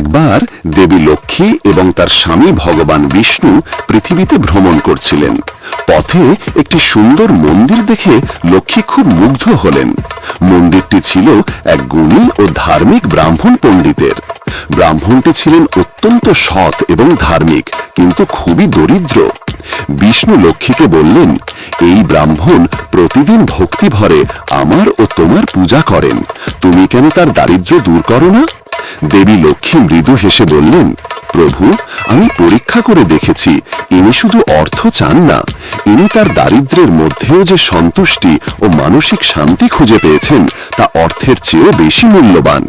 একবার দেবী লক্ষ্মী এবং তার স্বামী ভগবান বিষ্ণু পৃথিবীতে ভ্রমণ করছিলেন। পথে একটি সুন্দর মন্দির দেখে লক্ষ্মী খুব মুগ্ধ হলেন। মন্দিরটি ছিল এক গুণী ও ধার্মিক ব্রাহ্মণ পণ্ডিতের। ব্রাহ্মণটি ছিলেন অত্যন্ত সৎ এবং ধার্মিক, কিন্তু খুবই দরিদ্র। বিষ্ণু লক্ষ্মীকে বললেন, এই ব্রাহ্মণ প্রতিদিন ভক্তি ভরে আমার ও তোমার পূজা করেন। তুমি কেন তার দারিদ্র্য দূর করো না? দেবী লক্ষ্মী মৃদু হেসে বললেন, প্রভু, আমি পরীক্ষা করে দেখেছি, ইনি শুধু অর্থ চান না, ইনি তার দারিদ্র্যের মধ্যেও যে সন্তুষ্টি ও মানসিক শান্তি খুঁজে পেয়েছেন, তা অর্থের চেয়েও বেশি মূল্যবান।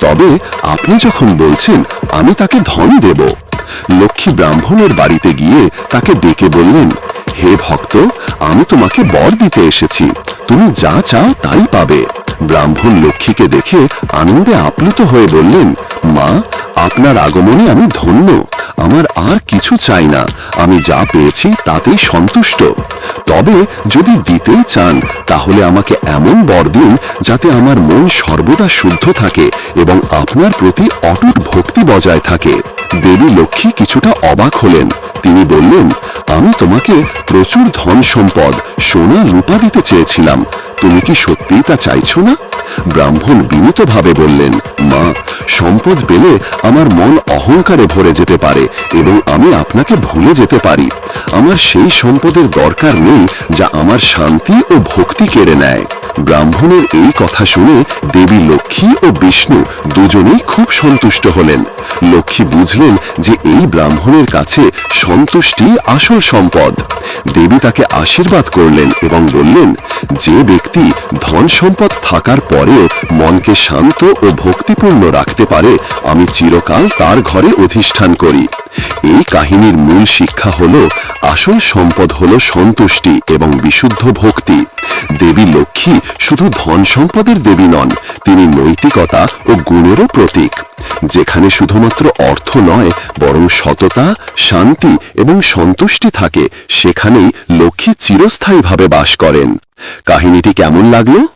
তবে আপনি যখন বলছেন, আমি তাকে ধন দেব। লক্ষ্মী ব্রাহ্মণের বাড়িতে গিয়ে তাকে ডেকে বললেন, হে ভক্ত, আমি তোমাকে বর দিতে এসেছি, তুমি যা চাও তাই পাবে। ব্রাহ্মণ লক্ষ্মীকে দেখে আনন্দে আপ্লুত হয়ে বললেন, মা, আপনার আগমনে আমি ধন্য। আমার আর কিছু চাই না। আমি যা পেয়েছি তাতেই সন্তুষ্ট। তবে যদি দিতেই চান, তাহলে আমাকে এমন বর দিন যাতে আমার মন সর্বদা শুদ্ধ থাকে এবং আপনার প্রতি অটুট ভক্তি বজায় থাকে। দেবী লক্ষ্মী কিছুটা অবাক হলেন। তিনি বললেন, আমি তোমাকে প্রচুর ধন সম্পদ, সোনা, রূপা দিতে চেয়েছিলাম। তুমি কি সত্যিই তা চাইছো না? ব্রাহ্মণ বিনীতভাবে বললেন, মা, সম্পদ পেলে আমার মন অহংকারে ভরে যেতে পারে এবং আমি আপনাকে ভুলে যেতে পারি। আমার সেই সম্পদের দরকার নেই যা আমার শান্তি ও ভক্তি কেড়ে নেয়। ব্রাহ্মণের এই কথা শুনে দেবী লক্ষ্মী ও বিষ্ণু দুজনেই খুব সন্তুষ্ট হলেন। লক্ষ্মী বুঝলেন যে এই ব্রাহ্মণের কাছে সন্তুষ্টি আসল সম্পদ। দেবী তাকে আশীর্বাদ করলেন এবং বললেন, যে ব্যক্তি ধন সম্পদ থাকার পরেও মনকে শান্ত ও ভক্তিপূর্ণ রাখতে পারে, আমি চিরকাল তার ঘরে অধিষ্ঠান করি। এই কাহিনীর মূল শিক্ষা হল, আসল সম্পদ হল সন্তুষ্টি এবং বিশুদ্ধ ভক্তি। দেবী লক্ষ্মী শুধু ধন সম্পদের দেবী নন, তিনি নৈতিকতা ও গুণেরও প্রতীক। যেখানে শুধুমাত্র অর্থ নয়, বরং সততা, শান্তি এবং সন্তুষ্টি থাকে, সেখানেই লক্ষ্মী চিরস্থায়ীভাবে বাস করেন। কাহিনীটি কেমন লাগল?